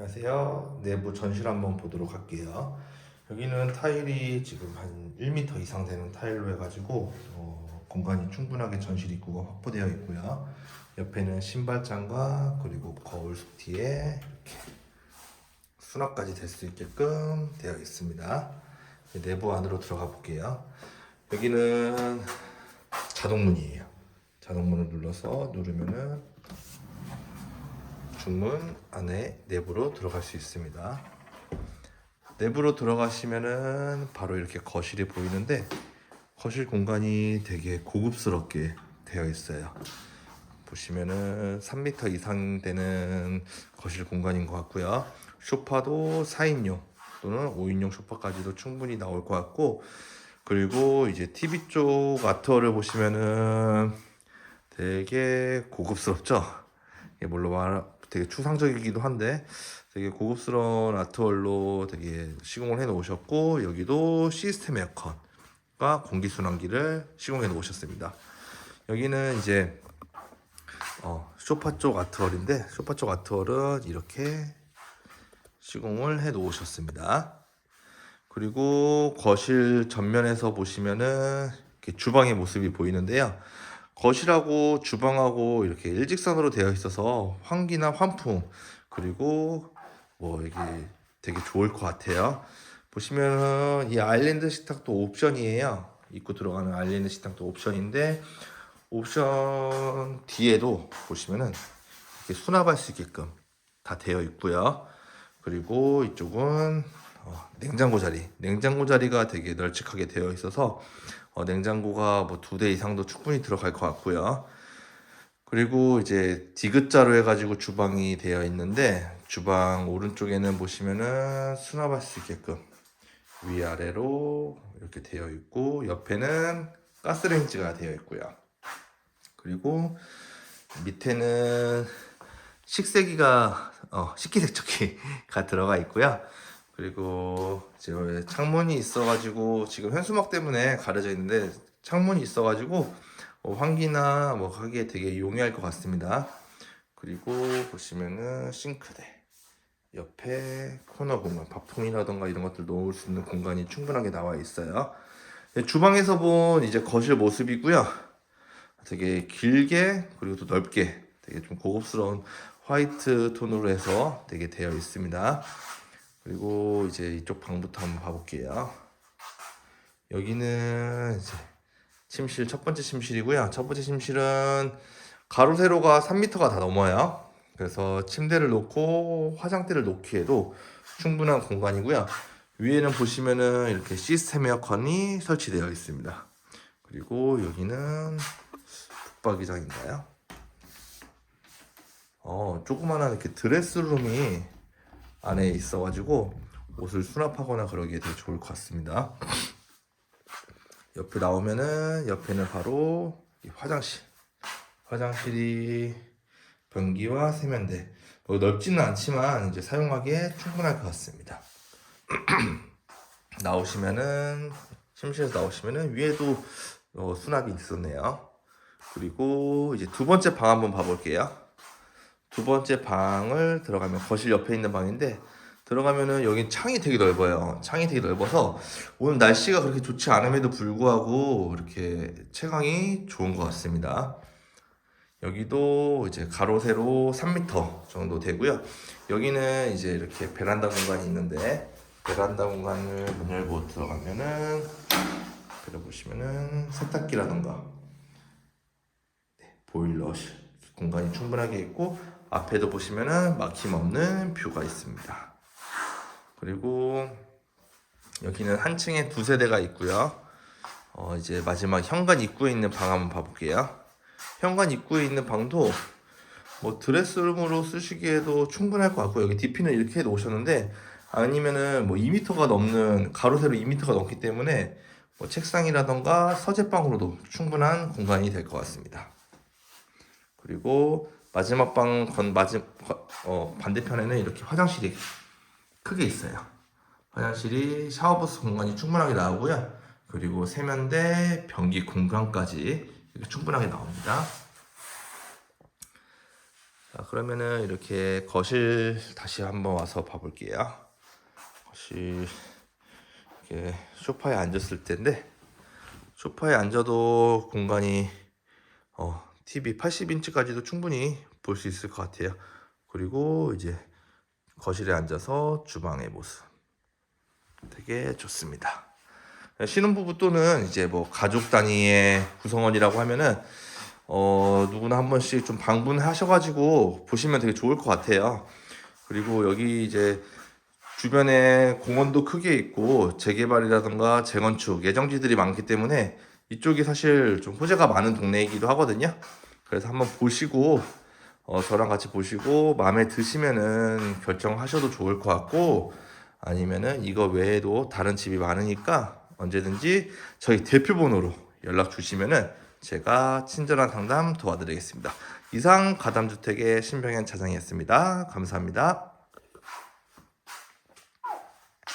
안녕하세요. 내부 전실 한번 보도록 할게요. 여기는 타일이 지금 한 1m 이상 되는 타일로 해가지고 어, 공간이 충분하게 전실 입구가 확보되어 있고요. 옆에는 신발장과 그리고 거울 속티에 이렇게 수납까지 될 수 있게끔 되어 있습니다. 내부 안으로 들어가 볼게요. 여기는 자동문이에요. 자동문을 눌러서 누르면은 중문 안에 내부로 들어갈 수 있습니다. 내부로 들어가시면은 바로 이렇게 거실이 보이는데 거실 공간이 되게 고급스럽게 되어 있어요. 보시면은 3m 이상 되는 거실 공간인 것 같고요. 소파도 4인용 또는 5인용 소파까지도 충분히 나올 것 같고 그리고 이제 TV 쪽 아트월을 보시면은 되게 고급스럽죠. 물론 말 되게 추상적이기도 한데 되게 고급스러운 아트월로 되게 시공을 해 놓으셨고 여기도 시스템 에어컨과 공기 순환기를 시공해 놓으셨습니다. 여기는 이제 어, 소파 쪽 아트월인데 소파 쪽 아트월은 이렇게 시공을 해 놓으셨습니다. 그리고 거실 전면에서 보시면은 주방의 모습이 보이는데요. 거실하고 주방하고 이렇게 일직선으로 되어 있어서 환기나 환풍 그리고 뭐 이게 되게 좋을 것 같아요. 보시면은 이 아일랜드 식탁도 옵션이에요. 입고 들어가는 아일랜드 식탁도 옵션인데 옵션 뒤에도 보시면은 이렇게 수납할 수 있게끔 다 되어 있고요. 그리고 이쪽은 어, 냉장고 자리, 냉장고 자리가 되게 널찍하게 되어 있어서 어, 냉장고가 뭐 두 대 이상도 충분히 들어갈 것 같고요. 그리고 이제 디귿자로 해가지고 주방이 되어 있는데 주방 오른쪽에는 보시면은 수납할 수 있게끔 위아래로 이렇게 되어 있고 옆에는 가스레인지가 되어 있고요. 그리고 밑에는 식세기가 어, 식기세척기가 들어가 있고요. 그리고 이제 창문이 있어가지고 지금 현수막 때문에 가려져 있는데 창문이 있어가지고 뭐 환기나 뭐 하기에 되게 용이할 것 같습니다. 그리고 보시면은 싱크대 옆에 코너 공간 밥통이라던가 이런 것들 놓을 수 있는 공간이 충분하게 나와 있어요. 네, 주방에서 본 이제 거실 모습이고요. 되게 길게 그리고 또 넓게 되게 좀 고급스러운 화이트 톤으로 해서 되게 되어 있습니다. 그리고 이제 이쪽 방부터 한번 봐볼게요. 여기는 이제 침실 첫 번째 침실이고요. 첫 번째 침실은 가로 세로가 3m가 다 넘어요. 그래서 침대를 놓고 화장대를 놓기에도 충분한 공간이고요. 위에는 보시면은 이렇게 시스템 에어컨이 설치되어 있습니다. 그리고 여기는 북박이장인가요? 어, 조그마한 이렇게 드레스룸이 안에 있어가지고 옷을 수납하거나 그러기에 되게 좋을 것 같습니다. 옆에 나오면은 옆에는 바로 이 화장실. 화장실이 변기와 세면대. 뭐 넓지는 않지만 이제 사용하기에 충분할 것 같습니다. 나오시면은 침실에서 나오시면은 위에도 어, 수납이 있었네요. 그리고 이제 두 번째 방 한번 봐볼게요. 두 번째 방을 들어가면 거실 옆에 있는 방인데 들어가면은 여기 창이 되게 넓어요. 창이 되게 넓어서 오늘 날씨가 그렇게 좋지 않음에도 불구하고 이렇게 채광이 좋은 것 같습니다. 여기도 이제 가로 세로 3m 정도 되고요. 여기는 이제 이렇게 베란다 공간이 있는데 베란다 공간을 문 열고 들어가면은 옆에 보시면은 세탁기라던가 네, 보일러 공간이 충분하게 있고 앞에도 보시면은 막힘없는 뷰가 있습니다. 그리고 여기는 한 층에 두 세대가 있고요. 어, 이제 마지막 현관 입구에 있는 방 한번 봐볼게요. 현관 입구에 있는 방도 뭐 드레스룸으로 쓰시기에도 충분할 것 같고 여기 DP는 이렇게 놓으셨는데 아니면은 뭐 2m가 넘는 가로 세로 2m가 넘기 때문에 뭐 책상이라던가 서재방으로도 충분한 공간이 될 것 같습니다. 그리고 마지막 방 건 마지 어, 반대편에는 이렇게 화장실이 크게 있어요. 화장실이 샤워부스 공간이 충분하게 나오고요. 그리고 세면대, 변기 공간까지 충분하게 나옵니다. 자 그러면은 이렇게 거실 다시 한번 와서 봐볼게요. 거실 이렇게 소파에 앉았을 텐데 소파에 앉아도 공간이 어, TV 80인치까지도 충분히 볼 수 있을 것 같아요. 그리고 이제 거실에 앉아서 주방의 모습 되게 좋습니다. 신혼부부 또는 이제 뭐 가족 단위의 구성원이라고 하면은 어 누구나 한 번씩 좀 방문하셔가지고 보시면 되게 좋을 것 같아요. 그리고 여기 이제 주변에 공원도 크게 있고 재개발이라든가 재건축 예정지들이 많기 때문에 이쪽이 사실 좀 호재가 많은 동네이기도 하거든요. 그래서 한번 보시고 어, 저랑 같이 보시고 마음에 드시면은 결정하셔도 좋을 것 같고 아니면은 이거 외에도 다른 집이 많으니까 언제든지 저희 대표 번호로 연락 주시면은 제가 친절한 상담 도와드리겠습니다. 이상 가담주택의 신병현 차장이었습니다. 감사합니다.